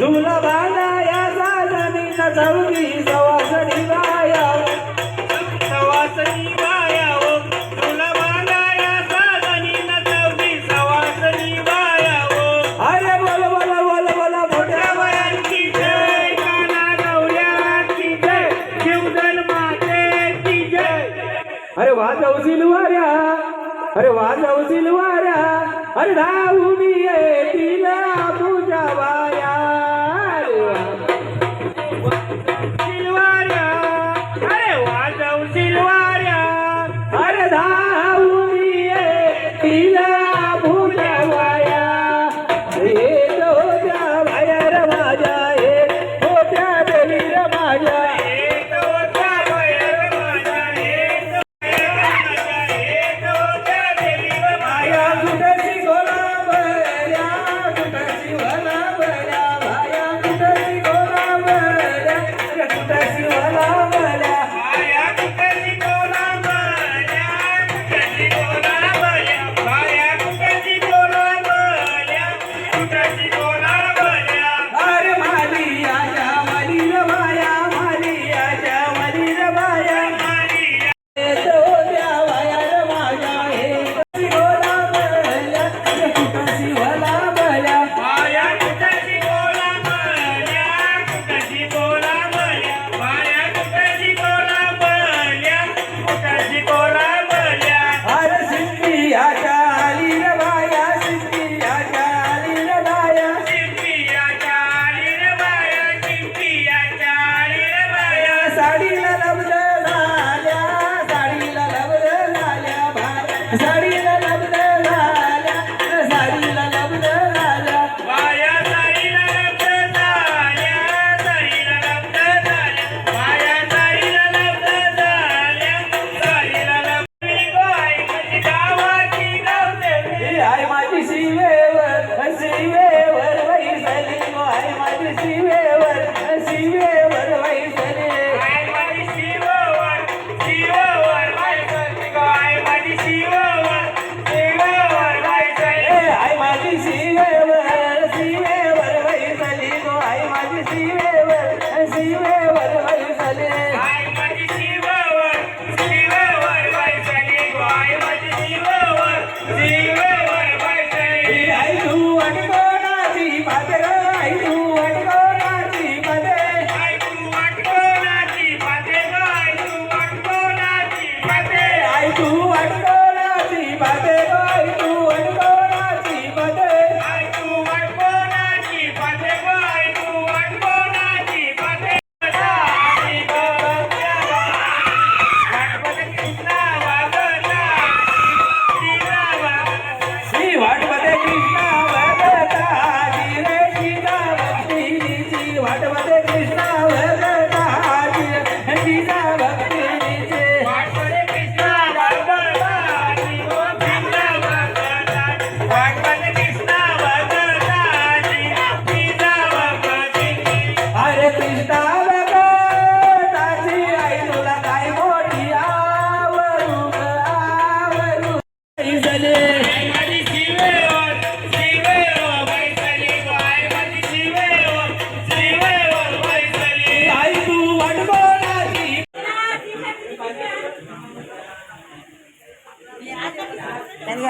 झुल बांधाया साजनी चौकी सवासनी बाया सवासनी बाया ओ झुल बांधाया साजनी चौकी सवासनी बाया ओ अरे बोल बोल बोल बोल मोठ्या बायांची जय काना गौऱ्यांची जय शिवधन मातेची जय अरे वा जाऊशील वाऱ्या अरे वा जाऊशील वाऱ्या अरे धाऊ मी येती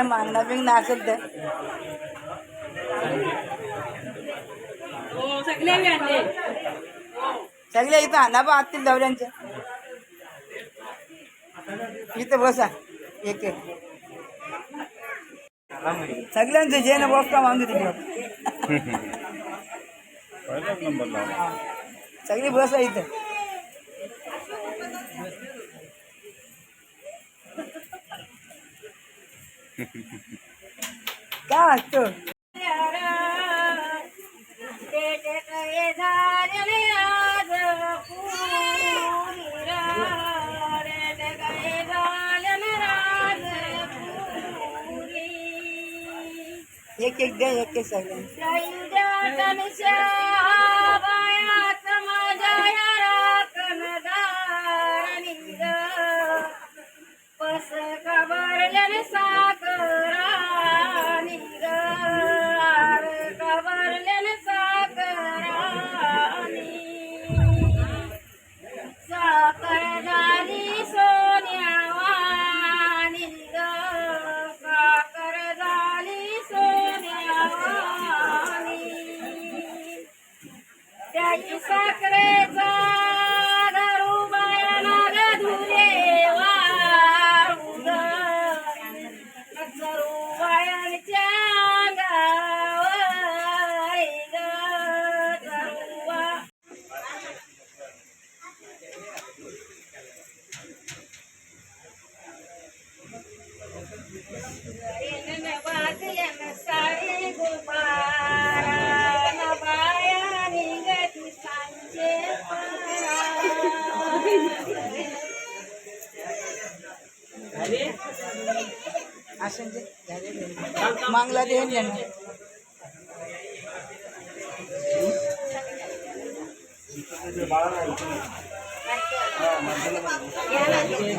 हे मागणं बिगणं असेल इथं आणा आतील दौऱ्यांचे इथं बसा एक एक जे ना बसता सगळी बसा इथे তো एक एक दे एक एक सेकंड सयुदातन शाबायात मजाया राकन दारनी दा पस कबर लन साथ Bye!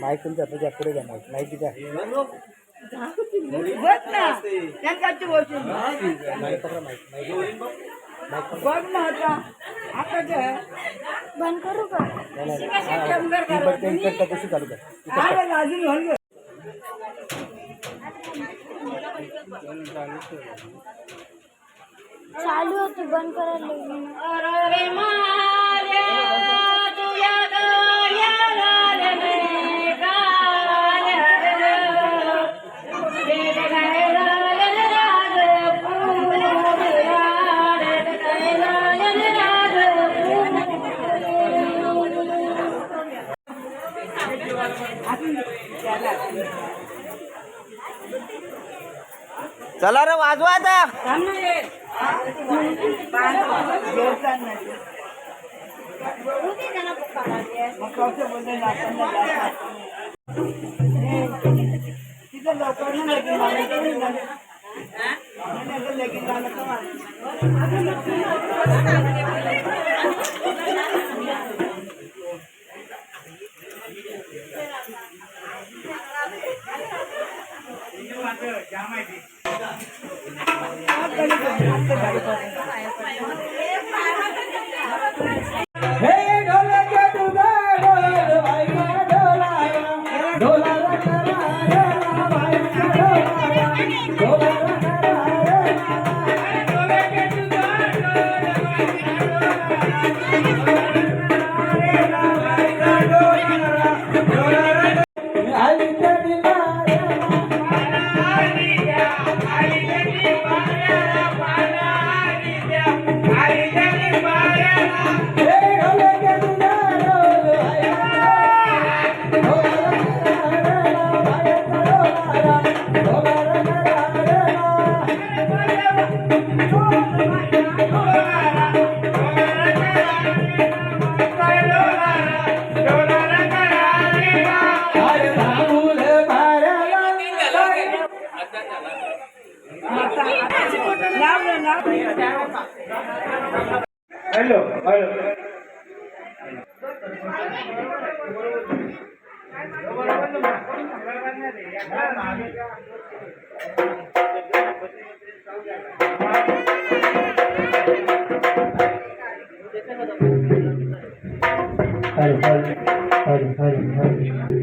माईक तुमच्या तुझ्या पुढे घ्या माईक माईक तिच्या क्या ना त्यांकाची बंद का कर बंद अरे चला रे वाजवा आता लगीन हर हर हर हर हर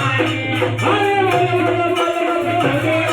Hare